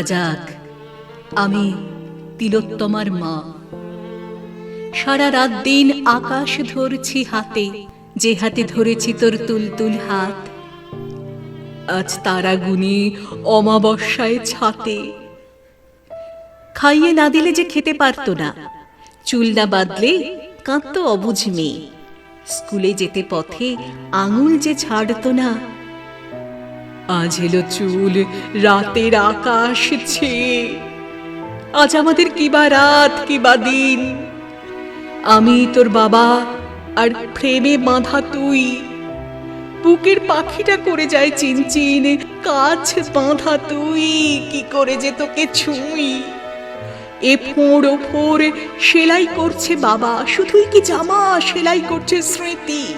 যাক, আমি তিলোত্তমার মা। সারা রাত দিন আকাশ ধরছি হাতে, যে হাতে ধরেছি তোর তুলতুল হাত। আজ তারা গুনি অমাবস্যায় ছাতে। খাইয়ে না দিলে যে খেতে পারতো না। চুল না বাঁধলে কাঁদতো অবুঝ মেয়ে। স্কুলে যেতে পথে আঙুল যে ছাড়তো না আজ এলো চুল, রাতের আকাশ ছেয়ে আজ আমাদের কিবা রাত কিবা দিন। আমি তোর বাবা আর ফ্রেমে বাঁধা তুই। বুকের পাখিটা করে যায় চিনচিন, কাছ বাঁধা তুই। কি করে যে তোকে ছুঁই। এ ফোঁড়, ও ফোঁড়, সেলাই করছে বাবা। শুধুই কি জামা, সেলাই করছে স্মৃতি।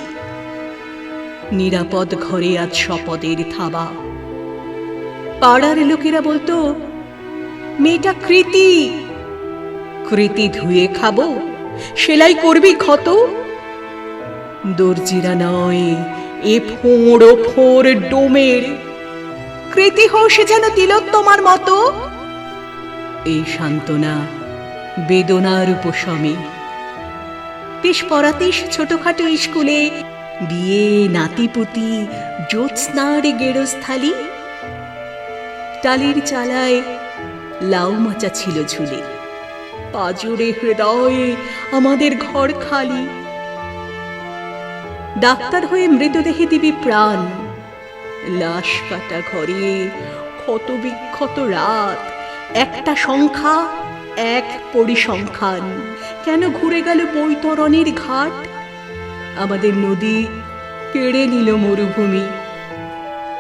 নিরাপদ ঘরে আজ শপদের থাবা। পাড়ার লোকেরা বলতো, মেয়েটা কৃতি। কৃতি ধুয়ে খাব, সেলাই করবি ক্ষত। দর্জিরা নয়, এ ফোঁড় ও ফোঁড় ডোমের। কৃতি হোস যেন তিলোত্তমার মতো। এই সান্ত্বনা বেদনার উপশমে। তিস পরাতিস ছোটখাটো স্কুলে বিয়ে নাতিপুতি জ্যোৎস্নার গেরস্থালি। টালির চালায় লাউ মাচা ছিল ঝুলে। পাজরে হৃদয়ে আমাদের ঘর খালি। ডাক্তার হয়ে মৃতদেহে দিবি প্রাণ। লাশ কাটা ঘরে ক্ষত বিক্ষত রাত। একটা সংখ্যা, এক পরিসংখ্যান। কেন ঘুরে গেল বৈতরণের ঘাট? আমাদের নদী কেড়ে নিল মরুভূমি।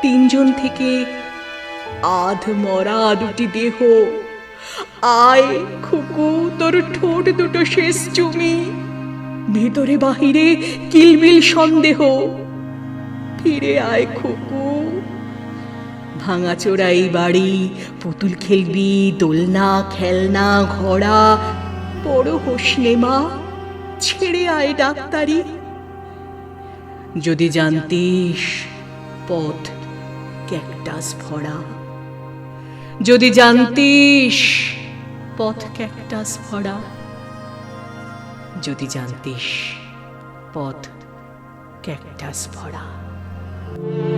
তিনজন থেকে আধ মরা দুটি দেহ। আয় খুকু তোর ঠোঁট দুটো শেষ চুমি ভিতরে বাহিরে কিলবিল সন্দেহ। ফিরে আয় খুকু ভাঙাচোরা এই বাড়ি, পুতুল খেলবি, দোলনা, খেলনা, ঘোড়া, বড় হোসনে মা। ছেড়ে আয় ডাক্তারি। যদি জানতিস পথ ক্যাকটাস ভরা। যদি জানতিস পথ ক্যাকটাস ভরা। যদি জানতিস পথ ক্যাকটাস ভরা।